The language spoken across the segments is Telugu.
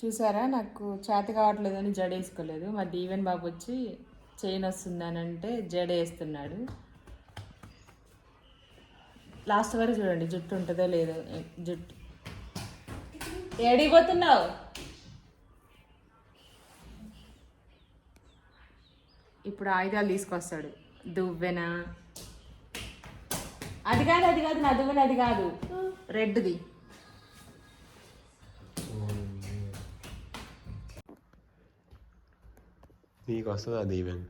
చూసారా? నాకు చేత కావట్లేదని జడ వేసుకోలేదు. మా దీవెన్ బాబు వచ్చి చైన్ వస్తుందని అంటే జడ వేస్తున్నాడు. లాస్ట్ వరకు చూడండి జుట్టు ఉంటుందో లేదో జుట్టు. ఏడిపోతున్నావు ఇప్పుడు ఆయుధాలు తీసుకొస్తాడు. దువ్వెన. అది కాదు అది కాదు నా దువ్వెన అది కాదు. రెడ్ది నీకు వస్తుంది అది ఈవెన్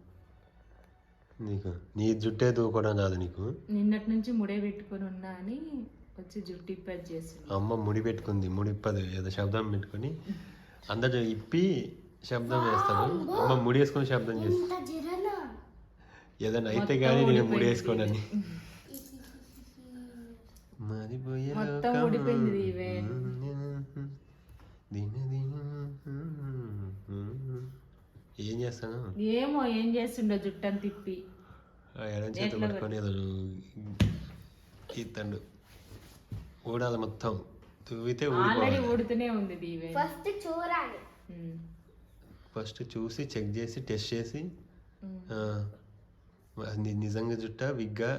నీకు నీ జుట్టే దూకోవడం రాదు నీకు? నిన్నటి నుంచి ముడే పెట్టుకొని ఉన్నా అని వచ్చి జుట్టు ఇప్పది చేస్తుంది అమ్మ ముడి పెట్టుకుంది ముడి ఇప్పదు ఏదో శబ్దం పెట్టుకొని అందరు ఇప్పి శబ్దం వేస్తారు అమ్మ! ముడి వేసుకొని శబ్దం చేస్తుంది ఏదైనా అయితే కానీ నేను ముడి వేసుకోనని మారిపోయే మొత్తం లోకం. ఊడిపోయింది ఈవెన్ దిన దిన. ఏం చేస్తాను ఏమో ఏం చేస్తుండో జుట్టు అని తిప్పి చేతి పట్టుకొని ఊడాలి మొత్తం. తువ్వితే ఆల్రెడీ ఊడుతూనే ఉంది దీవెన్. ఫస్ట్ చూడాలి. ఫస్ట్ చూసి చెక్ చేసి టెస్ట్ చేసి నిజంగా జుట్ట విగ్గా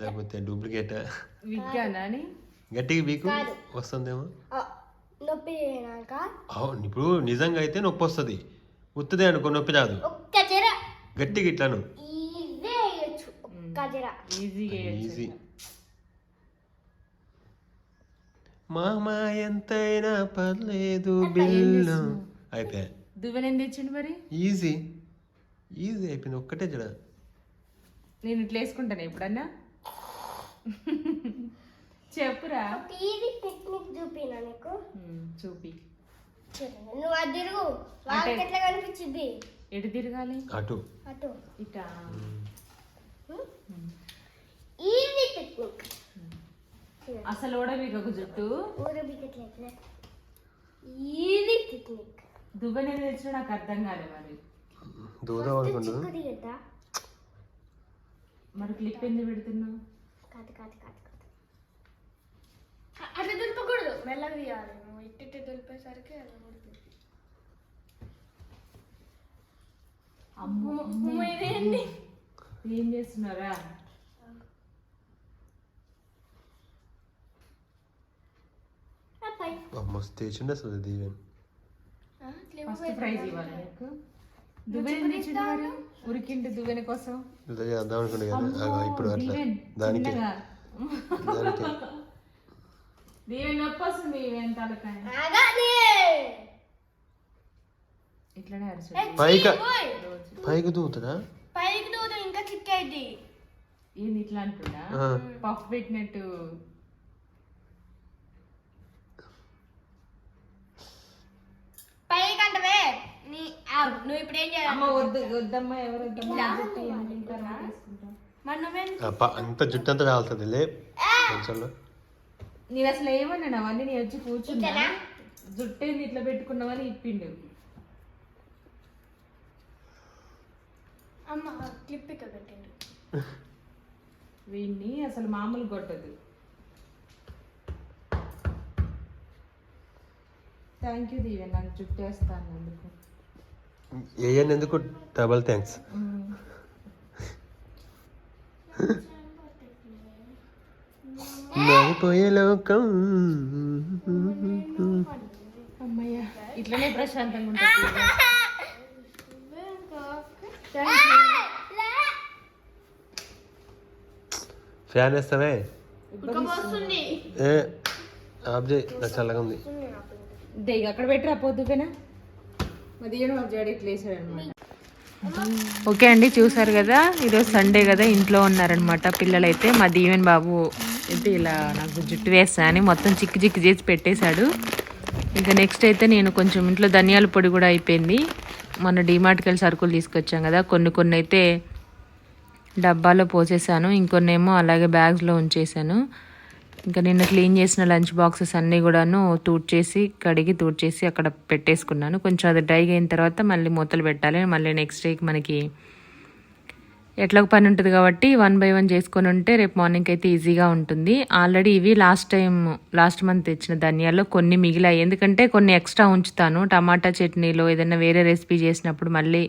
లేకపోతే డూప్లికేటా? విగ్గా నాని? గట్టిగా వీకు? వస్తుందేమో? నొప్పి ఇప్పుడు నిజంగా అయితే నొప్పి వస్తుంది. ఉత్తదే అనుకో నొప్పి రాదు. ఒక్క జర గట్టిగా ఇట్లాను. ఈజీ వేయచ్చు ఒక్క జర ఈజీగా ఈజీ. మామ ఎంతైనా పర్లేదు బిల్లు. అయిపోయా దువ్వెన ఏం తెచ్చిండు మరి? ఈజీ. ఈజీ అయిపోయింది ఒక్కటే జడ నేను ఇట్లా వేసుకుంటాను ఎప్పుడన్నా? చెప్పురా. ఈజీ టెక్నిక్ చూపినా నీకు? ఉమ్, చూపి. నువ్వు అది తిరుగు. వాళ్ళకి ఎట్లా కనిపించింది ఎటు తిరగాలి? అటు. అటు. ఇటా? ఈజీ టెక్నిక్ అసలు ఒక జుట్టు. ఎట్లా? ఈజీ టెక్నిక్ దువ్వెన ఏది తెచ్చినా నాకు అర్థం కాలే మరి. మరి క్లిప్ ఎందుకు పెడుతున్నావు కాదు కాదు కాదు కాదు అట్లా మెల్లగా తీయాలి నువ్వు ఇట్టి దులిపేసరికి అలా అమ్మో ఏం చేస్తున్నారా? మస్తు అసలు దీవెన్. ఫస్ట్ ప్రైజ్ ఇవ్వాలి నీకు. దువ్వెన ఉరికిండు దువ్వెన కోసం. ఇప్పుడు దానికి. దీవెన నొప్పి వస్తుంది ఆగాలి ఇట్లనే అరిచాడు పైకి పైకి దూతుందా పైకి దూదు ఇంకా చిక్కైంది ఏంది ఇట్లా ఆ. పఫ్ పెట్టినట్టు. పైకి అంటవే నీ నువ్వు ఇప్పుడు ఏం చేయాలి? అమ్మ వద్దు వద్దమ్మా ఎవరు వద్దమ్మా? జుట్టు అంత జుట్టు అంతా రాలుతుంది లే. కొంచెంలో నేను అసలు ఏమన్నాను అవన్నీ నేను వచ్చి కూర్చున్నా? జుట్టు ఏంది ఇట్లా పెట్టుకున్నావని ఇప్పిండు. అమ్మ క్లిప్ ఇక్కడ పెట్టిండు. వీడిని అసలు మామూలు కొట్టదు. థ్యాంక్ యూ దీవెన్ నాకు జుట్టు వేస్తాను అందుకు వేయండి ఎందుకు డబల్ థ్యాంక్స్ మారిపోయే లోకం. అమ్మయ్య ఇట్లనే ప్రశాంతంగా ఉంటుంది ఫ్యాన్ వేస్తావే? వస్తుంది ఏ ఆఫ్ చేయి నాకు చల్లగా ఉంది. ఇక అక్కడ పెట్టరా పొద్దుపైనా మదియడం మా జాడి ఇట్లా వేసాడు అనమాట ఓకే అండి చూసారు కదా ఈరోజు సండే కదా ఇంట్లో ఉన్నారనమాట పిల్లలైతే. మా దీవెన్ బాబు అయితే ఇలా నాకు జుట్టు వేస్తా అని మొత్తం చిక్కు చిక్కు చేసి పెట్టేశాడు. ఇంకా నెక్స్ట్ అయితే నేను కొంచెం ఇంట్లో ధనియాల పొడి కూడా అయిపోయింది. మొన్న డీమార్ట్కి వెళ్ళి సరుకులు తీసుకొచ్చాం కదా కొన్ని కొన్ని అయితే డబ్బాలో పోసేసాను ఇంకొన్ని ఏమో అలాగే బ్యాగ్స్లో ఉంచేసాను. ఇంకా నిన్న క్లీన్ చేసిన లంచ్ బాక్సెస్ అన్నీ కూడాను తూడ్చేసి కడిగి తూడ్చేసి అక్కడ పెట్టేసుకున్నాను. కొంచెం అది డ్రైగా అయిన తర్వాత మళ్ళీ మూతలు పెట్టాలి మళ్ళీ నెక్స్ట్ డేకి మనకి ఎట్లా ఒక పని ఉంటుంది కాబట్టి వన్ బై వన్ చేసుకొని ఉంటే రేపు మార్నింగ్ అయితే ఈజీగా ఉంటుంది. ఆల్రెడీ ఇవి లాస్ట్ టైం లాస్ట్ మంత్ తెచ్చిన ధనియాల్లో కొన్ని మిగిలాయి. ఎందుకంటే కొన్ని ఎక్స్ట్రా ఉంచుతాను. టమాటా చట్నీలో ఏదైనా వేరే రెసిపీ చేసినప్పుడు మళ్ళీ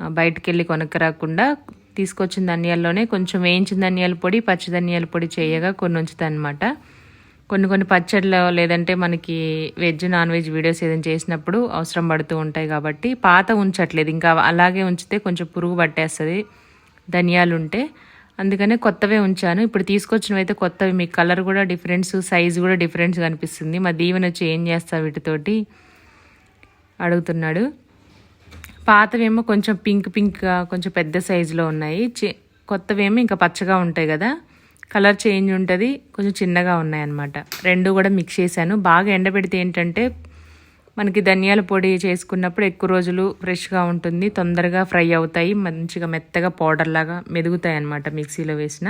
బయటకు బయటికి వెళ్ళి కొనక్కరాకుండా తీసుకొచ్చిన ధనియాల్లోనే కొంచెం వేయించిన ధనియాల పొడి పచ్చి ధనియాల పొడి చేయగా కొన్ని ఉంచుతాను అనమాట కొన్ని కొన్ని పచ్చళ్ళు లేదంటే మనకి వెజ్ నాన్ వెజ్ వీడియోస్ ఏదైనా చేసినప్పుడు అవసరం పడుతూ ఉంటాయి కాబట్టి పాత ఉంచట్లేదు. ఇంకా అలాగే ఉంచితే కొంచెం పురుగు పట్టేస్తుంది. ధనియాలు ఉంటే అందుకనే కొత్తవే ఉంచాను. ఇప్పుడు తీసుకొచ్చినవి అయితే కొత్తవి. మీకు కలర్ కూడా డిఫరెన్స్ సైజు కూడా డిఫరెన్స్ కనిపిస్తుంది. మా దీవెన వచ్చి ఏం చేస్తా వీటితోటి? అడుగుతున్నాడు. పాతవేమో కొంచెం పింక్ పింక్గా కొంచెం పెద్ద సైజులో ఉన్నాయి. కొత్తవేమో ఇంకా పచ్చగా ఉంటాయి కదా. కలర్ చేంజ్ ఉంటుంది. కొంచెం చిన్నగా ఉన్నాయి అన్నమాట రెండు కూడా మిక్స్ చేశాను. బాగా ఎండబెడితే ఏంటంటే మనకి ధనియాల పొడి చేసుకున్నప్పుడు ఎక్కువ రోజులు ఫ్రెష్గా ఉంటుంది. తొందరగా ఫ్రై అవుతాయి. మంచిగా మెత్తగా పౌడర్ లాగా మెదుగుతాయి అన్నమాట మిక్సీలో వేసిన.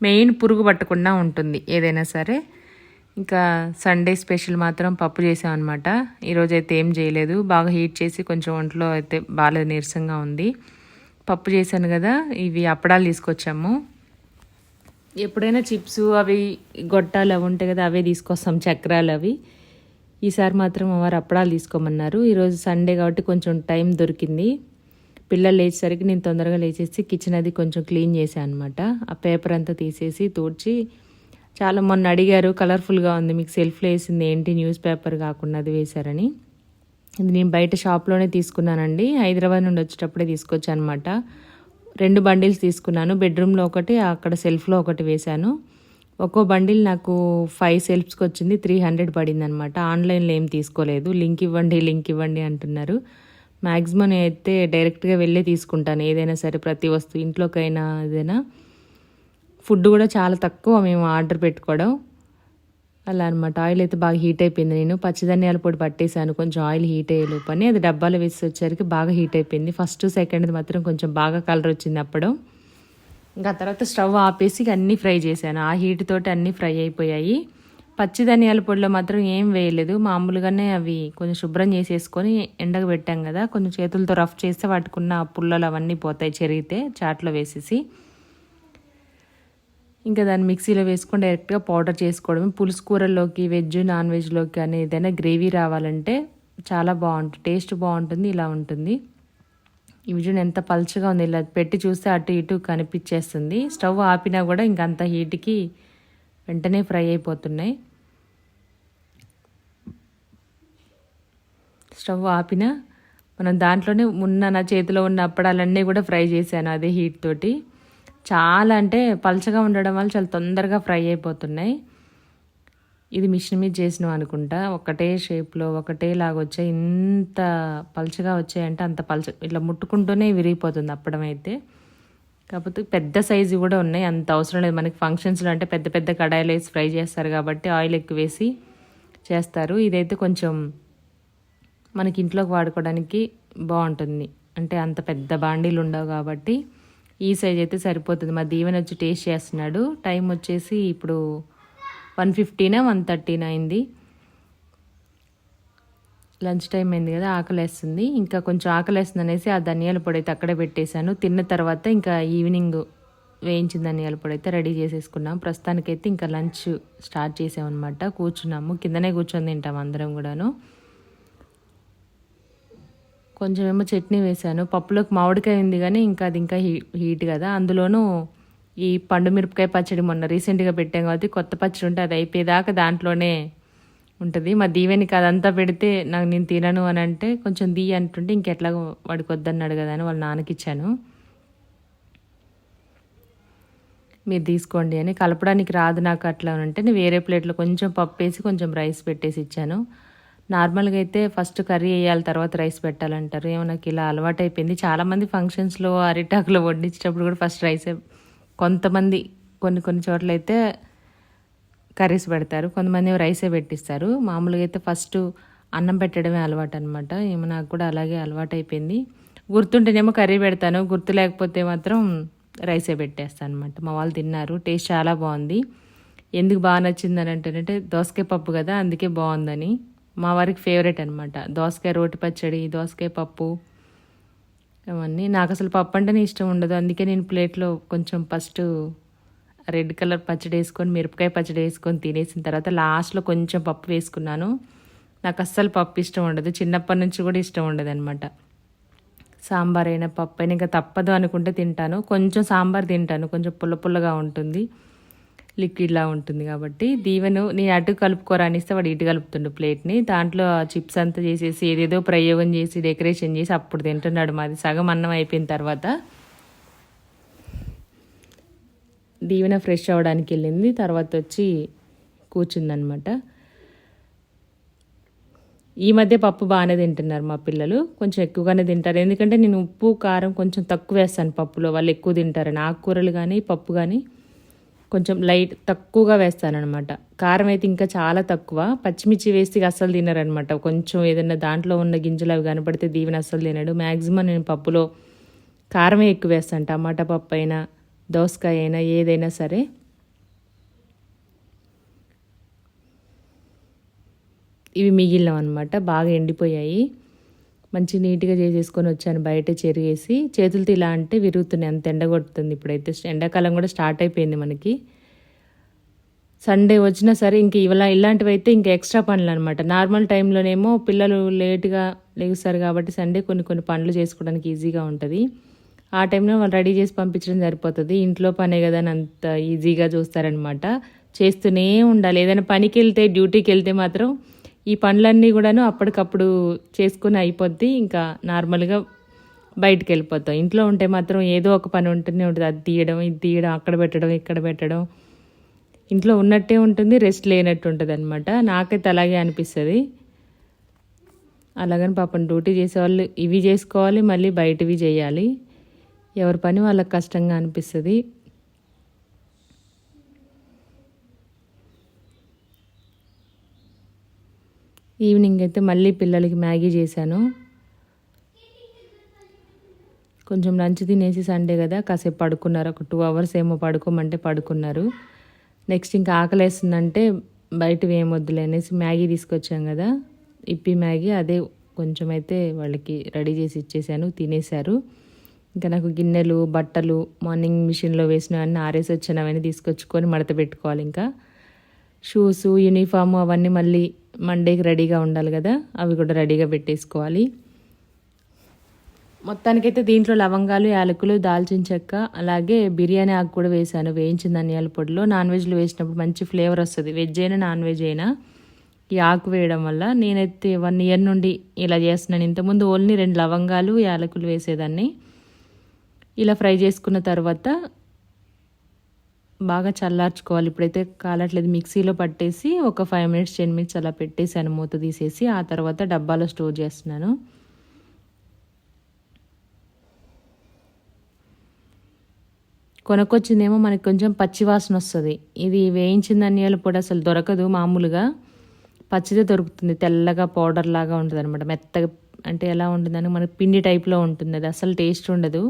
మెయిన్ పురుగు పట్టకుండా ఉంటుంది ఏదైనా సరే. ఇంకా సండే స్పెషల్ మాత్రం పప్పు చేసాం అనమాట ఈరోజు అయితే ఏం చేయలేదు. బాగా హీట్ చేసి కొంచెం ఒంట్లో అయితే బాగా నీరసంగా ఉంది. పప్పు చేశాను కదా ఇవి అప్పడాలు తీసుకొచ్చాము. ఎప్పుడైనా చిప్స్ అవి గొట్టాలు అవి ఉంటాయి కదా అవే తీసుకొస్తాం చక్రాలు అవి. ఈసారి మాత్రం వారు అప్పడాలు తీసుకోమన్నారు. ఈరోజు సండే కాబట్టి కొంచెం టైం దొరికింది. పిల్లలు లేచేసరికి నేను తొందరగా లేచేసి కిచెన్ అది కొంచెం క్లీన్ చేశాను అనమాట ఆ పేపర్ అంతా తీసేసి తూడ్చి చాలా మొన్న అడిగారు కలర్ఫుల్గా ఉంది మీకు సెల్ఫ్లో వేసింది ఏంటి? న్యూస్ పేపర్ కాకుండా అది వేశారని. ఇది నేను బయట షాప్లోనే తీసుకున్నానండి. హైదరాబాద్ నుండి వచ్చేటప్పుడే తీసుకొచ్చానమాట అనమాట రెండు బండిల్స్ తీసుకున్నాను. బెడ్రూమ్లో ఒకటి అక్కడ సెల్ఫ్లో ఒకటి వేశాను. ఒక్కో బండిల్ నాకు ఫైవ్ సెల్ఫ్స్కి వచ్చింది త్రీ హండ్రెడ్ పడింది అనమాట ఆన్లైన్లో ఏం తీసుకోలేదు. లింక్ ఇవ్వండి లింక్ ఇవ్వండి అంటున్నారు. మ్యాక్సిమం అయితే డైరెక్ట్గా వెళ్ళే తీసుకుంటాను. ఏదైనా సరే ప్రతి వస్తువు ఇంట్లోకైనా ఏదైనా. ఫుడ్ కూడా చాలా తక్కువ మేము ఆర్డర్ పెట్టుకోవడం. అలా అనమాట ఆయిల్ అయితే బాగా హీట్ అయిపోయింది నేను. పచ్చిధనియాల పొడి పట్టేశాను. కొంచెం ఆయిల్ హీట్ అయ్యే లోపని. అది డబ్బాలో వేసి వచ్చేసరికి బాగా హీట్ అయిపోయింది. ఫస్ట్ సెకండ్ మాత్రం కొంచెం బాగా కలర్ వచ్చింది అప్పుడు. ఇంకా తర్వాత స్టవ్ ఆపేసి అన్నీ ఫ్రై చేశాను. ఆ హీట్ తోటి అన్నీ ఫ్రై అయిపోయాయి. పచ్చి ధనియాల పొడిలో మాత్రం ఏం వేయలేదు. మామూలుగానే అవి కొంచెం శుభ్రం చేసేసుకొని ఎండకు పెట్టాం కదా కొంచెం చేతులతో రఫ్ చేస్తే వాటికున్న పుల్లలు అవన్నీ పోతాయి చెరిగితే చాట్లో వేసేసి. ఇంకా దాన్ని మిక్సీలో వేసుకొని డైరెక్ట్గా పౌడర్ చేసుకోవడమే. పులుసు కూరల్లోకి వెజ్ నాన్ వెజ్లోకి కానీ ఏదైనా గ్రేవీ రావాలంటే చాలా బాగుంటుంది టేస్ట్ బాగుంటుంది ఇలా ఉంటుంది. ఇవి చూడండి ఎంత పలుచగా ఉంది ఇలా పెట్టి చూస్తే అటు ఇటు కనిపించేస్తుంది. స్టవ్ ఆపినా కూడా ఇంకంత హీట్కి వెంటనే ఫ్రై అయిపోతున్నాయి. స్టవ్ ఆపిన మనం దాంట్లోనే ఉన్న నా చేతిలో ఉన్న అప్పడాలన్నీ కూడా ఫ్రై చేశాను అదే హీట్ తోటి. చాలా అంటే పలచగా ఉండడం వల్ల చాలా తొందరగా ఫ్రై అయిపోతున్నాయి. ఇది మిషన్ మీద చేసినాం అనుకుంటా. ఒకటే షేప్లో ఒకటే లాగా వచ్చాయి. ఇంత పలుచగా వచ్చాయంటే అంత పలుచ ఇట్లా ముట్టుకుంటూనే విరిగిపోతుంది అప్పడం అయితే. కాకపోతే పెద్ద సైజు కూడా ఉన్నాయి. అంత అవసరం లేదు. మనకి ఫంక్షన్స్లో అంటే పెద్ద పెద్ద కడాయిలు వేసి ఫ్రై చేస్తారు కాబట్టి ఆయిల్ ఎక్కువ వేసి చేస్తారు. ఇదైతే కొంచెం మనకి ఇంట్లోకి వాడుకోవడానికి బాగుంటుంది. అంటే అంత పెద్ద బాండీలు ఉండవు కాబట్టి ఈ సైజ్ అయితే సరిపోతుంది. మా దీవెన వచ్చి టేస్ట్ చేస్తున్నాడు. టైం వచ్చేసి ఇప్పుడు వన్ ఫిఫ్టీనా వన్ థర్టీనా అయింది. లంచ్ టైం అయింది కదా ఆకలేస్తుంది. ఇంకా కొంచెం ఆకలేస్తుంది అనేసి ఆ ధనియాల పొడి అయితే అక్కడే పెట్టేశాను. తిన్న తర్వాత ఇంకా ఈవినింగ్ వేయించిన ధనియాల పొడి అయితే రెడీ చేసేసుకున్నాం. ప్రస్తుతానికైతే ఇంకా లంచ్ స్టార్ట్ చేసామన్నమాట. కూర్చున్నాము. కిందనే కూర్చొని తింటాం అందరం కూడాను. కొంచెం ఏమో చట్నీ వేశాను. పప్పులోకి మామిడికాయ ఉంది కానీ ఇంకా అది ఇంకా హీ హీట్ కదా. అందులోనూ ఈ పండు మిరపకాయ పచ్చడి మొన్న రీసెంట్గా పెట్టాం కాబట్టి కొత్త పచ్చడి ఉంటే అది అయిపోయేదాకా దాంట్లోనే ఉంటుంది. మా దీవెనికి అదంతా పెడితే నాకు నేను తినను అని అంటే కొంచెం దీ అంటుంటే ఇంకెట్లా వాడికి వద్దన్నాడు కదా అని వాళ్ళ నాన్నకి ఇచ్చాను. మీరు తీసుకోండి అని కలపడానికి రాదు నాకు అట్లా అని అంటే నేను వేరే ప్లేట్లో కొంచెం పప్పు వేసి కొంచెం రైస్ పెట్టేసి ఇచ్చాను. నార్మల్గా అయితే ఫస్ట్ కర్రీ వేయాలి తర్వాత రైస్ పెట్టాలంటారు. ఏమో నాకు ఇలా అలవాటు అయిపోయింది చాలామంది ఫంక్షన్స్లో అరిటాకులో వడ్డించేటప్పుడు కూడా ఫస్ట్ రైసే కొంతమంది కొన్ని కొన్ని చోట్ల అయితే కర్రీస్ పెడతారు కొంతమంది రైసే పెట్టిస్తారు. మామూలుగా అయితే ఫస్ట్ అన్నం పెట్టడమే అలవాటు అనమాట ఏమో నాకు కూడా అలాగే అలవాటు అయిపోయింది గుర్తుంటేనేమో కర్రీ పెడతాను గుర్తు లేకపోతే మాత్రం రైసే పెట్టేస్తాను అనమాట మా వాళ్ళు తిన్నారు టేస్ట్ చాలా బాగుంది. ఎందుకు బాగా నచ్చిందని అంటేనంటే దోసకాయ పప్పు కదా అందుకే బాగుందని. మా వారికి ఫేవరెట్ అనమాట దోసకాయ రోటి పచ్చడి దోసకాయ పప్పు అవన్నీ. నాకు అసలు పప్పు అంటేనే ఇష్టం ఉండదు. అందుకే నేను ప్లేట్లో కొంచెం ఫస్ట్ రెడ్ కలర్ పచ్చడి వేసుకొని మిరపకాయ పచ్చడి వేసుకొని తినేసిన తర్వాత లాస్ట్లో కొంచెం పప్పు వేసుకున్నాను. నాకు అస్సలు పప్పు ఇష్టం ఉండదు. చిన్నప్పటి నుంచి కూడా ఇష్టం ఉండదు అనమాట సాంబార్ అయినా పప్పు అయినా ఇంకా తప్పదు అనుకుంటే తింటాను. కొంచెం సాంబార్ తింటాను. కొంచెం పుల్ల పుల్లగా ఉంటుంది. లిక్విడ్లా ఉంటుంది కాబట్టి దీవెను నేను అటు కలుపుకోరా అనిస్తే వాడు ఇటు కలుపుతుండు ప్లేట్ని దాంట్లో చిప్స్ అంతా చేసేసి ఏదేదో ప్రయోగం చేసి డెకరేషన్ చేసి అప్పుడు తింటున్నాడు మాది. సగం అన్నం అయిపోయిన తర్వాత దీవెన ఫ్రెష్ అవ్వడానికి వెళ్ళింది. తర్వాత వచ్చి కూర్చుందనమాట. ఈ మధ్య పప్పు బాగానే తింటున్నారు మా పిల్లలు. కొంచెం ఎక్కువగానే తింటారు. ఎందుకంటే నేను ఉప్పు కారం కొంచెం తక్కువ వేస్తాను పప్పులో. వాళ్ళు ఎక్కువ తింటారని ఆకుకూరలు కానీ పప్పు కానీ కొంచెం లైట్ తక్కువగా వేస్తానమాట కారం అయితే ఇంకా చాలా తక్కువ. పచ్చిమిర్చి వేస్తే అస్సలు తినరనమాట కొంచెం ఏదైనా దాంట్లో ఉన్న గింజలు అవి కనపడితే దీవెన అస్సలు తినడు. మ్యాక్సిమం నేను పప్పులో కారమే ఎక్కువ వేస్తాను. టమాటా పప్పు అయినా దోసకాయ అయినా ఏదైనా సరే. ఇవి మిగిలినవి అనమాట బాగా ఎండిపోయాయి. మంచి నీట్గా చేసేసుకొని వచ్చాను. బయట చెరిగేసి చేతులతో ఇలా అంటే విరుగుతున్నాయి. అంత ఎండ కొడుతుంది ఇప్పుడైతే. ఎండాకాలం కూడా స్టార్ట్ అయిపోయింది మనకి. సండే వచ్చినా సరే ఇంక ఇవలా ఇలాంటివి అయితే ఇంకా ఎక్స్ట్రా పనులు అనమాట నార్మల్ టైంలోనేమో పిల్లలు లేట్గా లేస్తారు కాబట్టి సండే కొన్ని కొన్ని పనులు చేసుకోవడానికి ఈజీగా ఉంటుంది. ఆ టైంలో వాళ్ళు రెడీ చేసి పంపించడం సరిపోతుంది. ఇంట్లో పనే కదా అని అంత ఈజీగా చూస్తారనమాట. చేస్తూనే ఉండాలి. ఏదైనా పనికి వెళ్తే డ్యూటీకి వెళ్తే మాత్రం ఈ పనులన్నీ కూడాను అప్పటికప్పుడు చేసుకుని అయిపోద్ది ఇంకా నార్మల్గా బయటికి వెళ్ళిపోతాం ఇంట్లో ఉంటే మాత్రం ఏదో ఒక పని ఉంటూనే ఉంటుంది. అది తీయడం ఇది తీయడం అక్కడ పెట్టడం ఇక్కడ పెట్టడం. ఇంట్లో ఉన్నట్టే ఉంటుంది రెస్ట్ లేనట్టు ఉంటుంది అనమాట నాకైతే అలాగే అనిపిస్తుంది. అలాగని పాపం డ్యూటీ చేసేవాళ్ళు ఇవి చేసుకోవాలి మళ్ళీ బయటవి చేయాలి. ఎవరి పని వాళ్ళకి కష్టంగా అనిపిస్తుంది. ఈవినింగ్ అయితే మళ్ళీ పిల్లలకి మ్యాగీ చేశాను. కొంచెం లంచ్ తినేసి సండే కదా కాసేపు పడుకున్నారు. ఒక టూ అవర్స్ ఏమో పడుకోమంటే పడుకున్నారు. నెక్స్ట్ ఇంకా ఆకలేస్తుందంటే బయటవి ఏమొద్దులే వద్దులే అనేసి మ్యాగీ తీసుకొచ్చాం కదా. ఇప్పి మ్యాగీ అదే కొంచెం అయితే వాళ్ళకి రెడీ చేసి ఇచ్చేసాను తినేశారు. ఇంకా నాకు గిన్నెలు బట్టలు మార్నింగ్ మిషన్లో వేసినవన్నీ ఆరేసి వచ్చినవన్నీ తీసుకొచ్చుకొని మడత పెట్టుకోవాలి ఇంకా. షూస్ యూనిఫామ్ అవన్నీ మళ్ళీ మండేకి రెడీగా ఉండాలి కదా. అవి కూడా రెడీగా పెట్టేసుకోవాలి. మొత్తానికైతే దీంట్లో లవంగాలు యాలకులు దాల్చిన చెక్క అలాగే బిర్యానీ ఆకు కూడా వేసాను వేయించిన ధనియాల పొడిలో నాన్ వెజ్లో వేసినప్పుడు మంచి ఫ్లేవర్ వస్తుంది. వెజ్ అయినా నాన్ వెజ్ అయినా ఈ ఆకు వేయడం వల్ల నేనైతే వన్ ఇయర్ నుండి ఇలా చేస్తున్నాను. ఇంతకుముందు ఓన్లీ రెండు లవంగాలు యాలకులు వేసేదాన్ని. ఇలా ఫ్రై చేసుకున్న తర్వాత బాగా చల్లార్చుకోవాలి. ఇప్పుడైతే కాలట్లేదు. మిక్సీలో పట్టేసి ఒక ఫైవ్ మినిట్స్ టెన్ మినిట్స్ అలా పెట్టేసాను మూత తీసేసి ఆ తర్వాత డబ్బాలో స్టోర్ చేస్తున్నాను. కొనుక్కొచ్చిందేమో మనకి కొంచెం పచ్చి వాసన వస్తుంది. ఇది వేయించిన ధనియాల పొడి అసలు దొరకదు మామూలుగా. పచ్చిదే దొరుకుతుంది. తెల్లగా పౌడర్ లాగా ఉంటుంది అనమాట మెత్తగా అంటే ఎలా ఉంటుందని మనకి పిండి టైప్లో ఉంటుంది అది అసలు టేస్ట్ ఉండదు.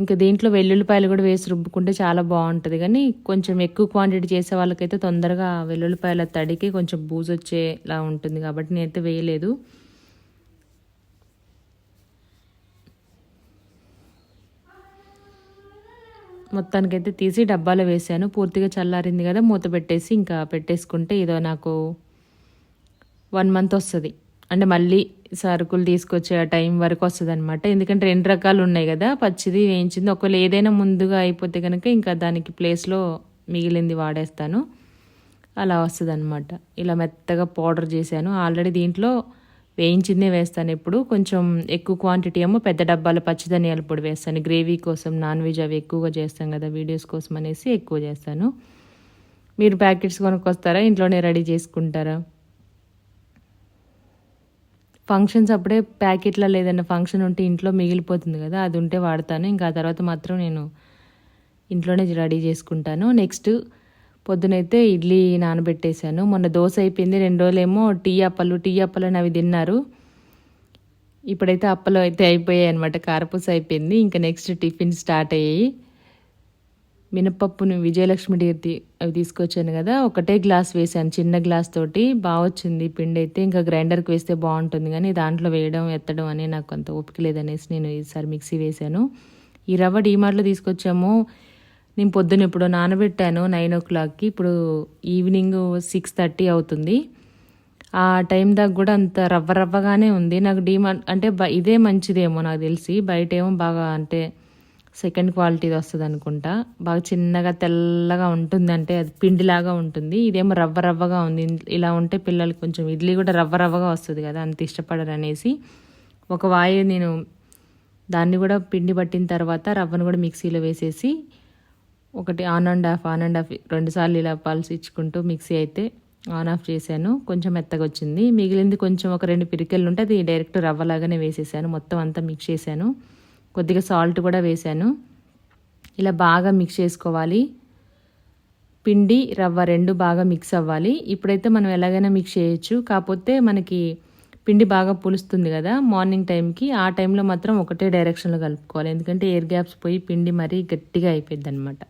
ఇంకా దీంట్లో వెల్లుల్లిపాయలు కూడా వేసి రుబ్బుకుంటే చాలా బాగుంటుంది. కానీ కొంచెం ఎక్కువ క్వాంటిటీ చేసే వాళ్ళకైతే తొందరగా వెల్లుల్లిపాయల తడికి కొంచెం బూజు వచ్చేలా ఉంటుంది కాబట్టి నేనైతే వేయలేదు. మొత్తానికైతే తీసి డబ్బాలో వేసాను. పూర్తిగా చల్లారింది కదా మూత పెట్టేసి ఇంకా పెట్టేసుకుంటే ఇదో నాకు వన్ మంత్ వస్తుంది. అంటే మళ్ళీ సరుకులు తీసుకొచ్చే టైం వరకు వస్తుంది అనమాట ఎందుకంటే రెండు రకాలు ఉన్నాయి కదా పచ్చిది వేయించింది. ఒకవేళ ఏదైనా ముందుగా అయిపోతే కనుక ఇంకా దానికి ప్లేస్లో మిగిలింది వాడేస్తాను. అలా వస్తుంది అనమాట ఇలా మెత్తగా పౌడర్ చేశాను. ఆల్రెడీ దీంట్లో వేయించిందే వేస్తాను ఎప్పుడు. కొంచెం ఎక్కువ క్వాంటిటీ ఏమో పెద్ద డబ్బాల పచ్చిధనియాల పొడి వేస్తాను. గ్రేవీ కోసం నాన్ వెజ్ అవి ఎక్కువగా చేస్తాం కదా వీడియోస్ కోసం అనేసి ఎక్కువ చేస్తాను. మీరు ప్యాకెట్స్ కొనుక్కొస్తారా? ఇంట్లోనే రెడీ చేసుకుంటారా? ఫంక్షన్స్ అప్పుడే ప్యాకెట్లో ఏదైనా ఫంక్షన్ ఉంటే ఇంట్లో మిగిలిపోతుంది కదా అది ఉంటే వాడతాను. ఇంకా ఆ తర్వాత మాత్రం నేను ఇంట్లోనే రెడీ చేసుకుంటాను. నెక్స్ట్ పొద్దునైతే ఇడ్లీ నానబెట్టేశాను. మొన్న దోశ అయిపోయింది రెండు రోజులేమో టీ అప్పలు టీ అప్పలు అని అవి తిన్నారు. ఇప్పుడైతే అప్పలు అయితే అయిపోయాయి అనమాట కారపూస అయిపోయింది. ఇంకా నెక్స్ట్ టిఫిన్ స్టార్ట్ అయ్యాయి. మినపప్పును విజయలక్ష్మి డేర్తి అవి తీసుకొచ్చాను కదా ఒకటే గ్లాస్ వేసాను చిన్న గ్లాస్ తోటి. బాగా వచ్చింది పిండి అయితే ఇంకా గ్రైండర్కి వేస్తే బాగుంటుంది కానీ దాంట్లో వేయడం ఎత్తడం అనే నాకు అంత ఓపిక లేదనేసి నేను ఈసారి మిక్సీ వేశాను. ఈ రవ్వ డీమార్ట్లో తీసుకొచ్చాము. నేను పొద్దున ఇప్పుడు నానబెట్టాను నైన్ ఓ క్లాక్కి. ఇప్పుడు ఈవినింగ్ సిక్స్ థర్టీ అవుతుంది. ఆ టైం దాకా కూడా అంత రవ్వ రవ్వగానే ఉంది. నాకు డీమార్ట్ అంటే బ- ఇదే మంచిదేమో నాకు తెలిసి. బయట ఏమో బాగా అంటే సెకండ్ క్వాలిటీది వస్తుంది అనుకుంటా. బాగా చిన్నగా తెల్లగా ఉంటుంది అంటే అది పిండిలాగా ఉంటుంది. ఇదేమో రవ్వ రవ్వగా ఉంది. ఇలా ఉంటే పిల్లలకి కొంచెం ఇడ్లీ కూడా రవ్వ రవ్వగా వస్తుంది కదా అంత ఇష్టపడరు అనేసి. ఒక వాయి నేను దాన్ని కూడా పిండి పట్టిన తర్వాత రవ్వను కూడా మిక్సీలో వేసేసి ఒకటి on and off on and off రెండుసార్లు ఇలా పల్స్ ఇచ్చుకుంటూ మిక్సీ అయితే ఆన్ ఆఫ్ చేశాను. కొంచెం మెత్తగా వచ్చింది. మిగిలింది కొంచెం ఒక రెండు పిరికెళ్ళు ఉంటే అది డైరెక్ట్ రవ్వలాగానే వేసేసాను. మొత్తం అంతా మిక్స్ చేశాను. కొద్దిగా సాల్ట్ కూడా వేశాను. ఇలా బాగా మిక్స్ చేసుకోవాలి. పిండి రవ్వ రెండు బాగా మిక్స్ అవ్వాలి. ఇప్పుడైతే మనం ఎలాగైనా మిక్స్ చేయొచ్చు. కాకపోతే మనకి పిండి బాగా పులుస్తుంది కదా మార్నింగ్ టైంకి ఆ టైంలో మాత్రం ఒకటే డైరెక్షన్లో కలుపుకోవాలి. ఎందుకంటే ఎయిర్ గ్యాప్స్ పోయి పిండి మరీ గట్టిగా అయిపోయింది అనమాట